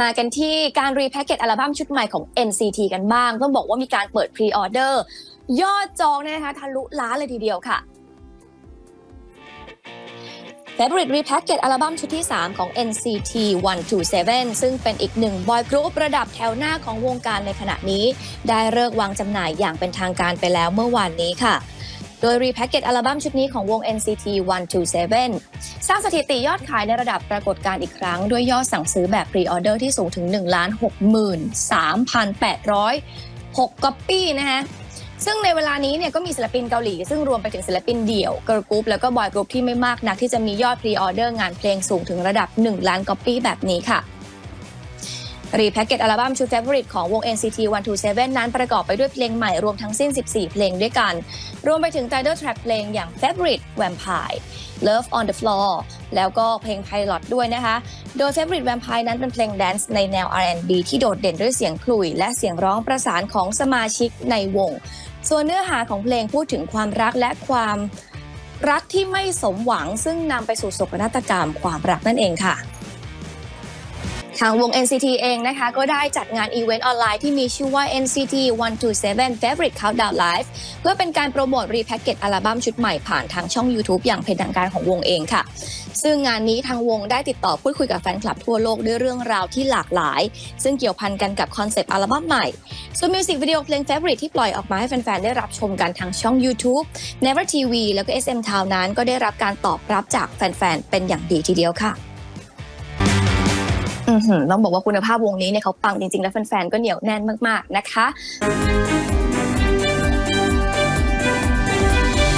มากันที่การรีแพ็กเกจอัลบั้มชุดใหม่ของ NCT กันบ้างต้องบอกว่ามีการเปิดพรีออเดอร์ยอดจองเนี่ยนะคะทะลุล้านเลยทีเดียวค่ะ Favorite Repackage อัลบั้มชุดที่ 3 ของ NCT 127 ซึ่งเป็นอีกหนึ่งบอยกรุ๊ประดับแถวหน้าของวงการในขณะนี้ ได้เลิกวางจำหน่ายอย่างเป็นทางการไปแล้วเมื่อวานนี้ค่ะ โดย Repackage อัลบั้มชุดนี้ของวง NCT 127 สร้างสถิติยอดขายในระดับปรากฏการณ์อีกครั้ง ด้วยยอดสั่งซื้อแบบพรีออเดอร์ที่สูงถึง 1 6 3 8 0 6ก๊อปปี้นะคะซึ่งในเวลานี้เนี่ยก็มีศิลปินเกาหลี ซึ่งรวมไปถึงศิลปินเดี่ยวเกิร์ลกรุ๊ปแล้วก็บอยกรุ๊ปที่ไม่มากนักที่จะมียอดพรีออเดอร์งานเพลงสูงถึงระดับ 1 ล้านก๊อปปี้แบบนี้ค่ะ รีแพ็กเกจอัลบั้มชุด Favorite ของวง NCT 127 นั้นประกอบไปด้วยเพลงใหม่รวมทั้งสิ้น 14 เพลงด้วยกัน รวมไปถึง title track เพลงอย่าง Favorite Vampire Love on the Floor แล้วก็เพลง Pilot ด้วยนะคะ โดย Favorite Vampire นั้นเป็นเพลงแดนซ์ในแนว R&B ที่โดดเด่นด้วยเสียงขลุ่ยและเสียงร้องประสานของสมาชิกในวง ส่วนเนื้อหาของเพลงพูดถึงความรักและความรักที่ไม่สมหวังซึ่งนำไปสู่โศกนาฏกรรมความรักนั่นเองค่ะ ทางวง NCT เองนะคะ ก็ได้จัดงานอีเวนต์ออนไลน์ที่มีชื่อว่า NCT 127 Favorite Countdown Live เพื่อเป็นการโปรโมทรีแพ็กเกจอัลบั้มชุดใหม่ผ่านทางช่อง YouTube อย่างเป็นทางการของวงเองค่ะ ซึ่งงานนี้ทางวงได้ติดต่อพูดคุยกับแฟนคลับทั่วโลกด้วยเรื่องราวที่หลากหลาย ซึ่งเกี่ยวพันกันกับคอนเซปต์อัลบั้มใหม่ส่วนมิวสิกวิดีโอเพลง Favorite ที่ปล่อยออกมาให้แฟนๆ ได้รับชมกันทางช่อง YouTube Never TV แล้วก็ SM Town นั้นก็ได้รับการตอบรับจากแฟนๆ เป็นอย่างดีทีเดียวค่ะ ต้องบอกว่าคุณภาพวงนี้เนี่ยเขาปังจริง ๆ และแฟนๆก็เหนียวแน่นมากๆนะคะ